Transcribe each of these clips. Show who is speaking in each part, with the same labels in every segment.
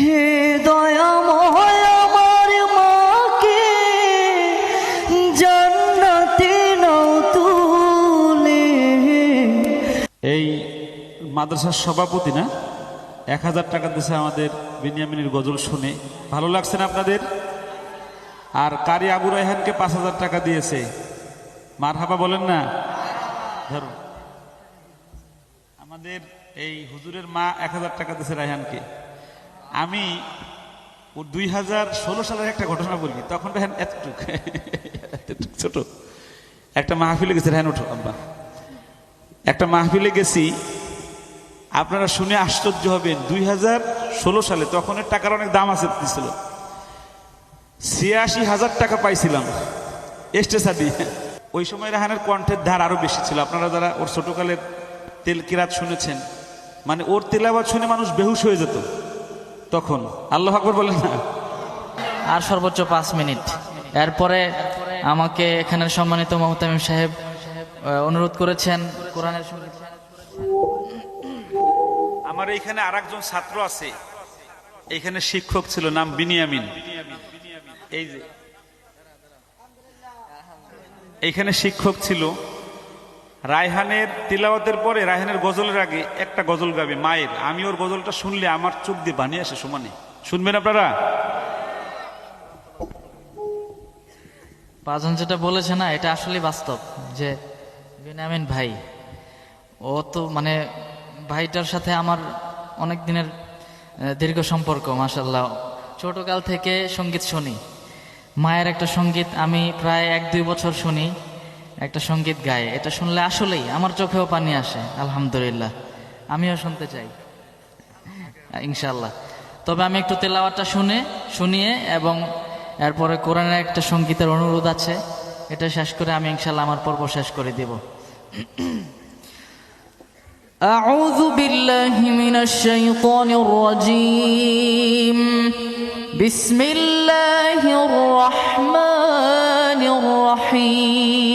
Speaker 1: হে
Speaker 2: এই মাদ্রাসার সভাপতি না? এক হাজার টাকা দিয়েছে আমাদের বিনিয়ামিনের গজল শুনে। ভালো লাগছে না আপনাদের? আর কারি আবু রায়হানকে পাঁচ হাজার টাকা দিয়েছে। মার হাবা বলেন না? ধরুন। আমাদের এই হুজুরের মা এক হাজার টাকা দিয়েছে রায়হানকে। আমি দুই হাজার ষোলো সালের একটা ঘটনা বলি তখন রায়হান এতটুক ছোট। একটা মাহফিলে গেছে রায়হান ওঠো, আব্বা। একটা মাহফিলে গেছি, আপনারা শুনে আশ্চর্য হবেন, দুই হাজার ষোলো সালে তখন এর টাকার অনেক দাম আছে দিছিল। ছিয়াশি হাজার টাকা পাইছিলাম স্টেশাদি ওই সময় রাহানের কণ্ঠের ধার আরও বেশি ছিল। আপনারা যারা ওর ছোটকালের তেল কিরাত শুনেছেন মানে ওর তেলাবাদ শুনে মানুষ বেহুশ হয়ে যেত। তখন আল্লাহ আকবর বলেন না?
Speaker 3: আর সর্বোচ্চ পাঁচ মিনিট। এরপরে আমাকে এখানের সম্মানিত মহতামিম সাহেব অনুরোধ করেছেন কোরআনের
Speaker 2: আমার এইখানে আর একজন ছাত্র আছে। এইখানে শিক্ষক ছিল নাম বিনিয়ামিন। এই যে। এইখানে শিক্ষক ছিল। রায়হানের তিলাওয়াতের পরে, রায়হানের গজলের আগে একটা গজল গাবে, মায়ের। আমি ওর গজলটা শুনলে আমার চোখ দিয়ে বানিয়ে আসে, সমানে। শুনবেন আপনারা?
Speaker 3: পাঁচজন যেটা বলেছে না, এটা আসলে বাস্তব, যে বিনামিন ভাই, ও তো মানে ভাইটার সাথে আমার অনেক দিনের দীর্ঘ সম্পর্ক মাসাল্লাহ ছোটকাল থেকে সংগীত শুনি। মায়ের একটা সংগীত আমি প্রায় এক দুই বছর শুনি। একটা সঙ্গীত গায়ে এটা শুনলে আসলেই আমার চোখেও পানি আসে আলহামদুলিল্লাহ আমিও শুনতে চাই ইনশাল্লাহ তবে আমি একটু তেলাওয়াতটা শুনে শুনিয়ে এবং এরপরে কোরআনের একটা সঙ্গীতের অনুরোধ আছে এটা শেষ করে আমি ইনশাল্লাহ আমার পর্ব শেষ করে দেব أعوذ بالله من الشيطان الرجيم بسم الله الرحمن الرحيم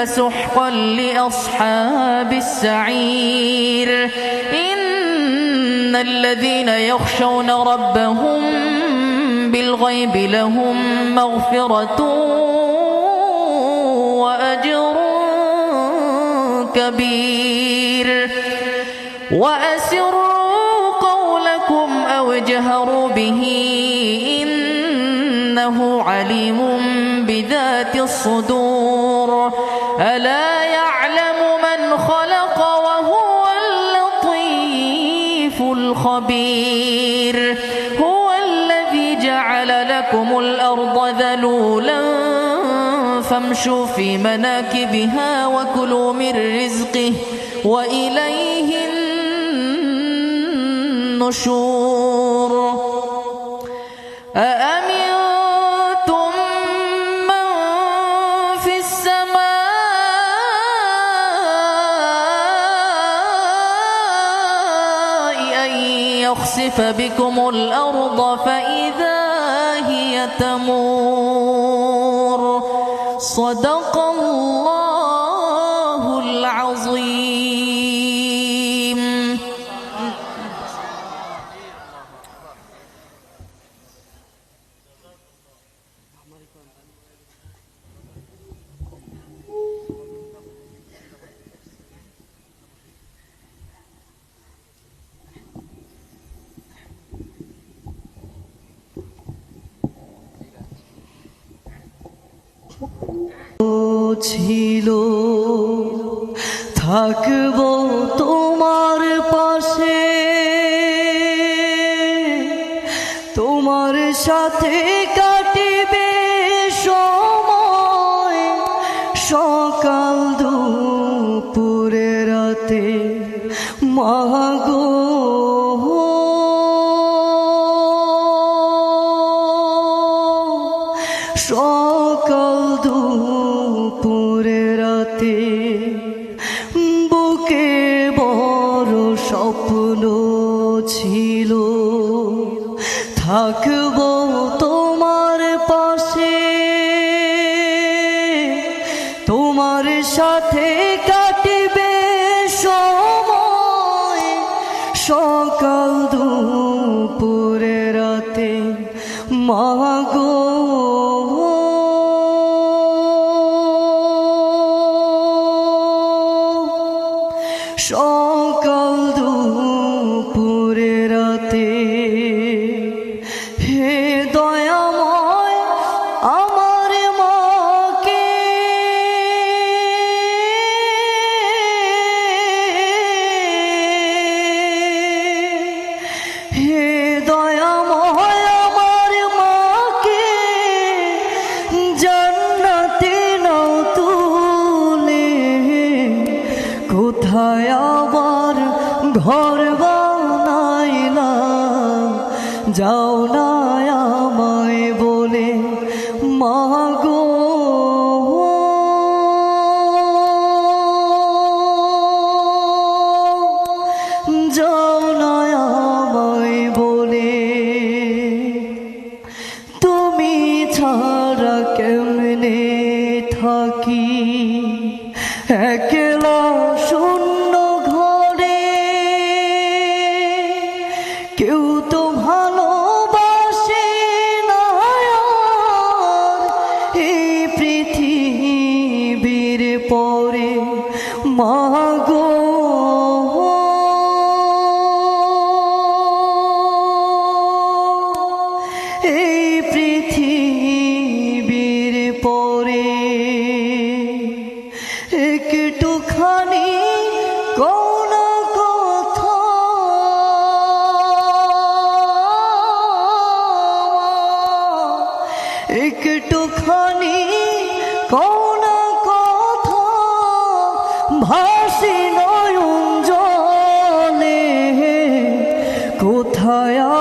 Speaker 3: فسحقا لأصحاب السعير. إن الذين يخشون ربهم بالغيب لهم مغفرة وأجر كبير. وأسروا قولكم أو اجهروا به إنه عليم بذات الصدور. ألا يعلم من خلق وهو اللطيف الخبير. هو الذي جعل لكم الأرض ذلولا فامشوا في مناكبها وكلوا من رزقه وإليه النشور. أأمنتم أن يخسف بكم الأرض فإذا هي تمور صدق الله العظيم
Speaker 1: ছিল থাকব তোমার পাশে। তোমার সাথে কাটিবে সময়। সকাল দুপুরে রাতে মাগো স্বপ্ন ছিল থাকব ঘর বানাইলা যাও না কেউ তো ভালোবাসে এই পৃথিবীর পরে মাগো এই পৃথিবীর ভাসি নয়ন জলে কোথায়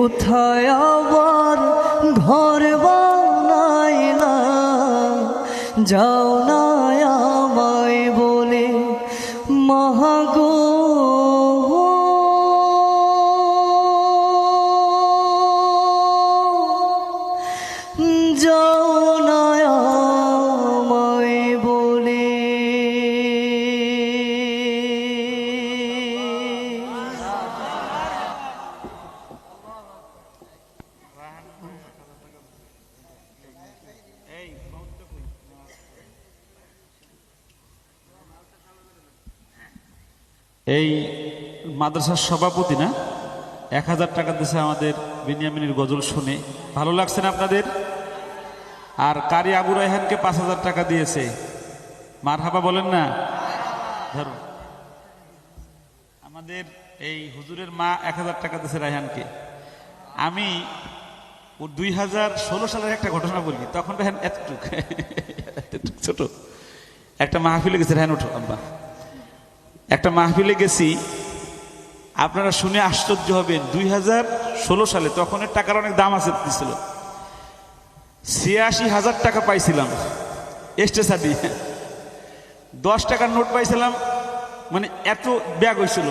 Speaker 1: কোথায় আবার ঘর বানাইলা যাও
Speaker 2: এই মাদ্রাসার সভাপতি না? এক হাজার টাকা দিয়েছে আমাদের বিনিয়ামিনের গজল শুনে। ভালো লাগছে না আপনাদের? আর কারি আবু রায়হানকে পাঁচ হাজার টাকা দিয়েছে। মার হাবা বলেন না? ধরুন। আমাদের এই হুজুরের মা এক হাজার টাকা দিয়েছে রায়হানকে। আমি ও দুই হাজার ষোলো সালের একটা ঘটনা বলি, তখন রায়হান এতটুক ছোট। একটা মাহফিলে গেছে, রায়হান ওঠো, আব্বা। একটা মাহফিলে গেছি, আপনারা শুনে আশ্চর্য হবেন, দুই হাজার ষোলো সালে তখন এর টাকার অনেক দাম আছে ছিল ছিয়াশি হাজার টাকা পাইছিলাম দিয়ে দশ টাকার নোট পাইছিলাম মানে এত ব্যাগ হয়েছিল